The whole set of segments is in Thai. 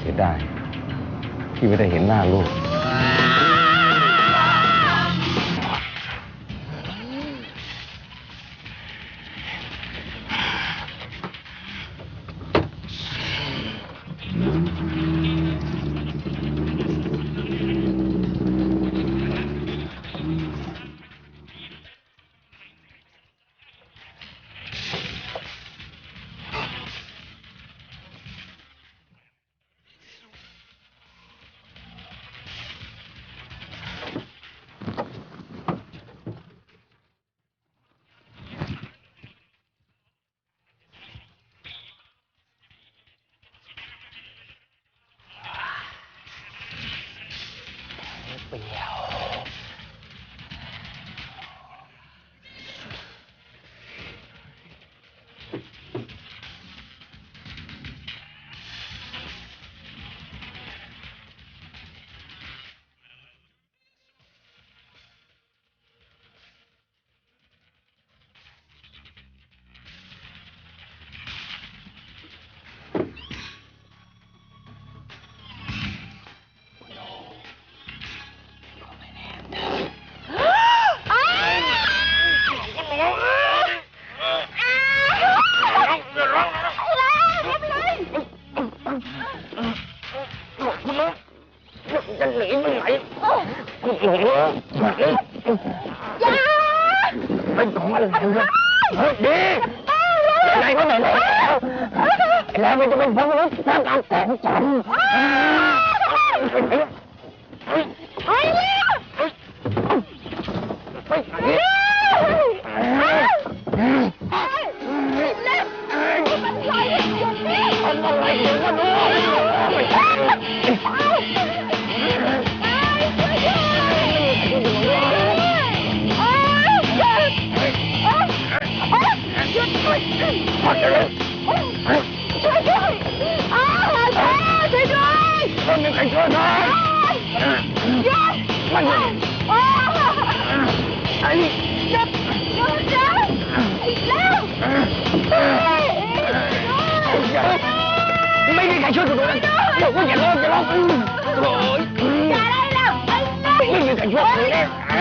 เสียดายที่ไม่ได้เห็นหน้าลูก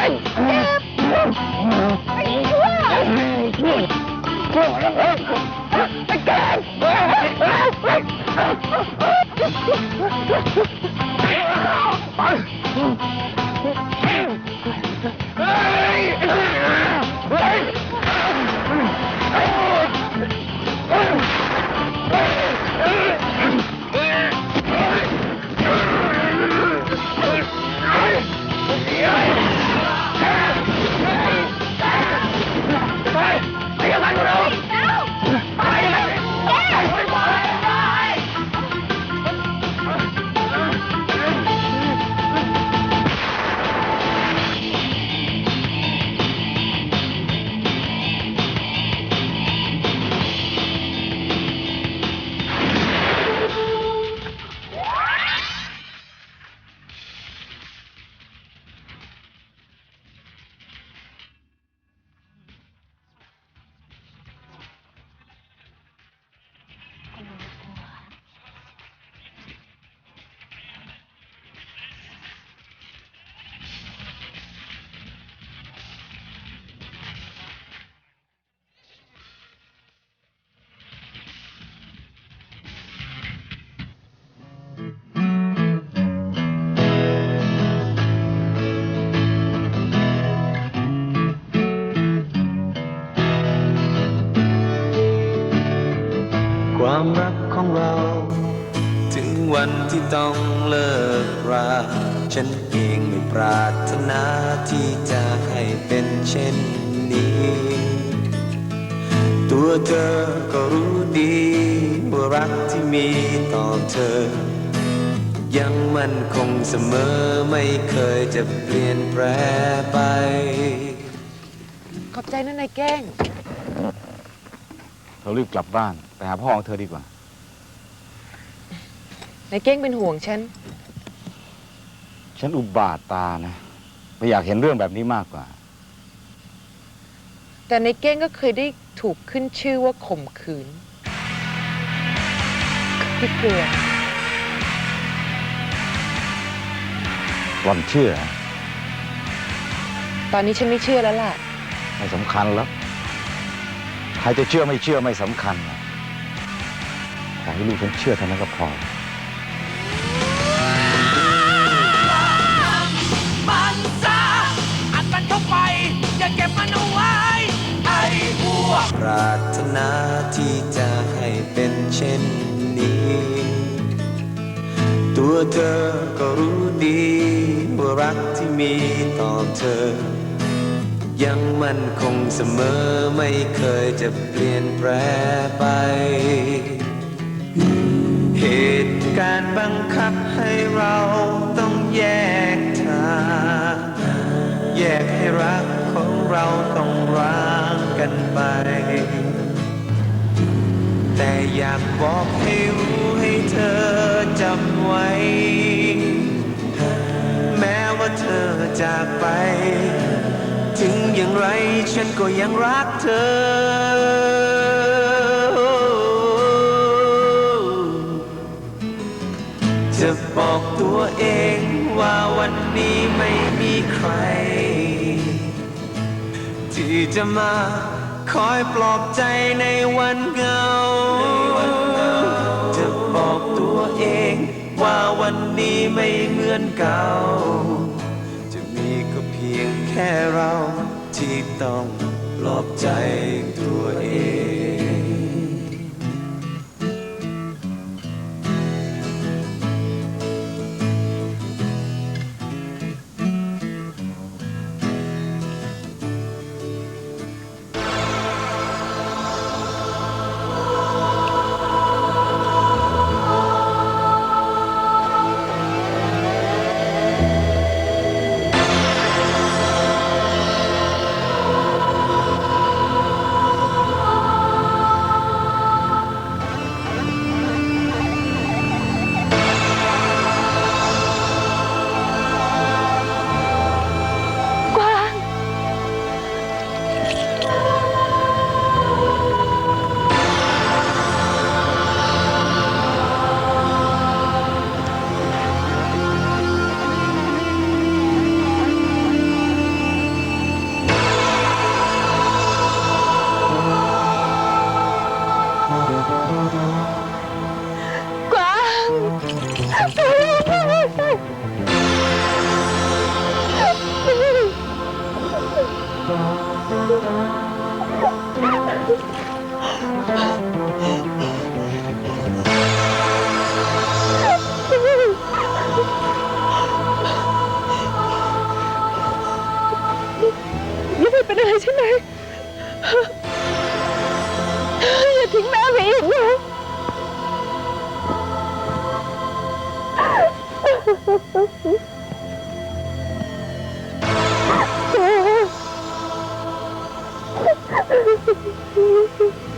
กู ต้องเลิกราฉันเองไม่ปรารถนาที่จะให้เป็นเช่นนี้ ตัวเธอก็รู้ดีว่ารักที่มีต่อเธอ ยังมั่นคงเสมอไม่เคยจะเปลี่ยนแปรไป ขอบใจนะนายแก้งเรารีบกลับบ้าน ไปหาพ่อของเธอดีกว่า นายเก้งเป็นห่วงฉัน ฉันอุบาทตานะไม่อยากเห็นเรื่องแบบนี้มากกว่า แต่นายเก้งก็เคยได้ถูกขึ้นชื่อว่าข่มขืนพี่เกลือหล่อนเชื่อ ตอนนี้ฉันไม่เชื่อแล้วล่ะ ไม่สำคัญแล้วใครจะเชื่อไม่เชื่อไม่สำคัญนะขอให้ลูกฉันเชื่อเท่านั้นก็พอ เธอก็รู้ดีว่ารักที่มีต่อเธอ ยังมันคงเสมอไม่เคยจะเปลี่ยนแปรไป เหตุการณ์บังคับให้เราต้องแยกทางแยกให้รักของเราต้องร้างกันไป แต่อยากบอกให้รู้ให้เธอ จำไว้ แม้ว่าเธอจากไป ถึงอย่างไรฉันก็ยังรักเธอ จะบอกตัวเองว่าวันนี้ไม่มีใคร ที่จะมาคอยปลอบใจในวันเหงา เอง ว่าวันนี้ไม่เหมือนเก่า จะมีก็เพียงแค่เราที่ต้องปลอบใจตัวเอง ทำ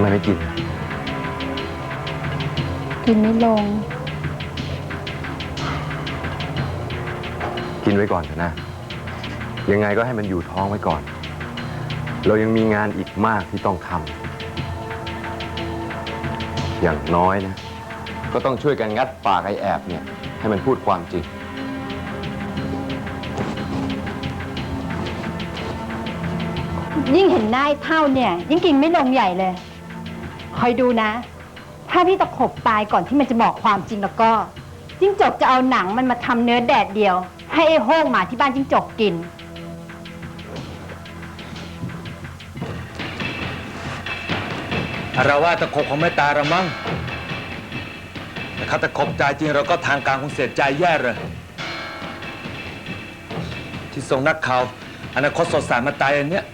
ไมไม่กิน กินไม่ลง กินไว้ก่อนเถอะนะ ยังไงก็ให้มันอยู่ท้องไว้ก่อน เรายังมีงานอีกมากที่ต้องทำอย่างน้อยนะ ก็ต้องช่วยกันงัดปากไอ้แอบเนี่ย ให้มันพูดความจริงยิ่งเห็นหน้าไอ้เท่าเนี่ย ยิ่งกินไม่ลงใหญ่เลย คอยดูนะ ถ้าพี่ตะขบตายก่อนที่มันจะบอกความจริงแล้วก็จิ้งจกจะเอาหนังมันมาทำเนื้อแดดเดียว ให้ไอ้โห้งหมาที่บ้านจิ้งจกกิน เราว่าตะขบของไม่ตาเรามั้งแต่ถ้าตะขบใจจริงเราก็ทางการคงเสียใจแย่เลย ที่ส่งนักข่าวอนาคตสดใสมาตายอันเนี้ย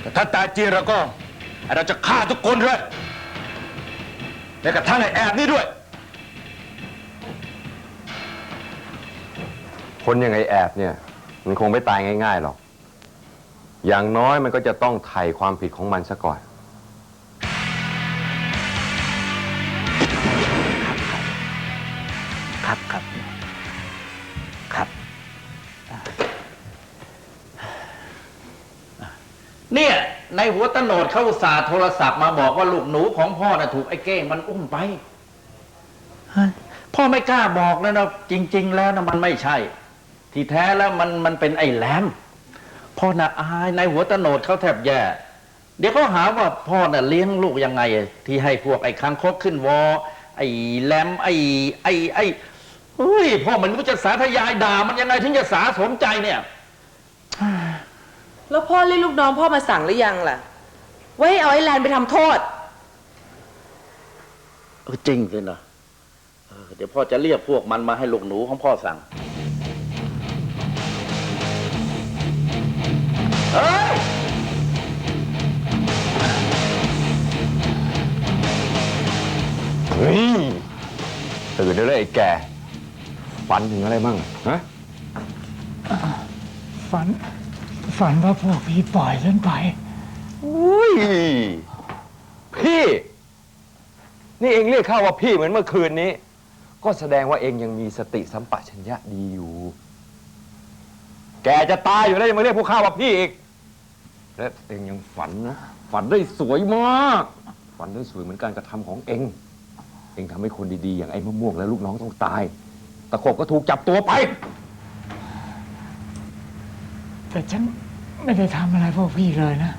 แต่ถ้าตายจริงเราก็ เราจะฆ่าทุกคนเลยแม้กระทั่งไอ้แอบนี่ด้วย คนอย่างไอแอบเนี่ย มันคงไม่ตายง่ายๆหรอก อย่างน้อยมันก็จะต้องไถ่ความผิดของมันซะก่อน ในหัวตะโหนดเขาอุตสาห์โทรศัพท์มาบอกว่าลูกหนูของพ่อน่ะถูกไอ้เก้งมันอุ้มไปเฮ้ยพ่อไม่กล้าบอกแล้วนะจริง ๆ แล้วนะมันไม่ใช่ ที่แท้แล้วมันมันเป็นไอ้แหลมพ่อน่ะอายในหัวตะโหนดเขาแทบแย่เดี๋ยวเขาหาว่าพ่อน่ะเลี้ยงลูกยังไง ที่ให้พวกไอ้คังคกขึ้นวอ ไอ้แหลมไอ้ไอ้ไอ้เฮ้ยพ่อมันไม่รู้จะสาธยายด่ามันยังไงถึงจะสาสมใจเนี่ย แล้วพ่อเรียกลูกน้องพ่อมาสั่งหรือยังล่ะว่าให้เอาไอ้แลนไปทำโทษ เออจริงสินะเออเดี๋ยวพ่อจะเรียกพวกมันมาให้ลูกหนูของพ่อสั่ง เฮ้ย เฮ้ยตื่นได้เลยไอ้แกฝันถึงอะไรบ้างฮะ ฝัน ฝันว่าพวกพี่ปล่อยฉันไปอุ้ยพี่ นี่เองเรียกข้าว่าพี่เหมือนเมื่อคืนนี้ ก็แสดงว่าเองยังมีสติสัมปชัญญะดีอยู่ แกจะตายอยู่แล้วยังมาเรียกพวกข้าว่าพี่อีก และเองยังฝันนะ ฝันได้สวยมาก ฝันได้สวยเหมือนการกระทำของเอง เองทำให้คนดีๆ อย่างไอ้มะม่วงและลูกน้องต้องตาย ตะขบก็ถูกจับตัวไป แต่ฉันไม่ได้ทำอะไรพวกพี่เลยนะ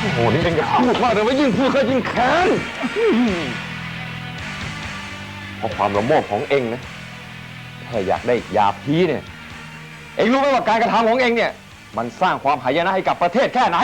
โอ้โห นี่เองจะพูดมากเลยว่ายิ่งพูดก็ยิ่งแค้นเพราะความละโมบของเองนะแค่อยากได้ยาพีเนี่ย เองรู้ไหมว่าการกระทำของเองเนี่ย มันสร้างความหายนะให้กับประเทศแค่ไหน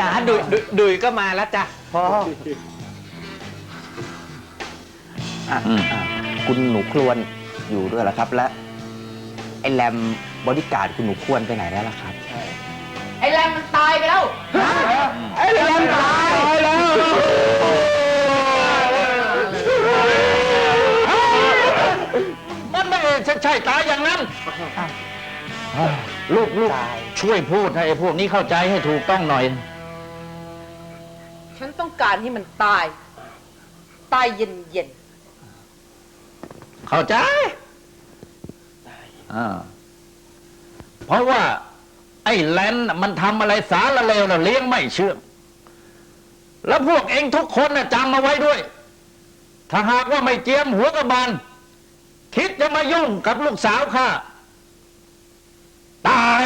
จ๋าดุยดุยดุยก็มาแล้วจ้ะพ่อคุณหนูครวนอยู่ด้วยเหรอครับ และไอ้แรมบริการดคุณหนูครวนไปไหนแล้วล่ะครับ ไอ้แรมมันตายไปแล้ว ไอ้เรื่องตายแล้ว มันไม่ใช่ใช่ตายอย่างนั้นลูกลูกช่วยพูดให้ไอ้พวกนี้เข้าใจให้ถูกต้องหน่อยฉันต้อง การให้มันตาย ตายเย็นเย็นเข้าใจอ่าเพราะว่า ไอ้แลนน่ะมันทำอะไรสารละเลวน่ะเลี้ยงไม่เชื่อง แล้วพวกเองทุกคนน่ะจำมาไว้ด้วย ถ้าหากว่าไม่เจียมหัวกระบาล คิดจะมายุ่งกับลูกสาวข้าตาย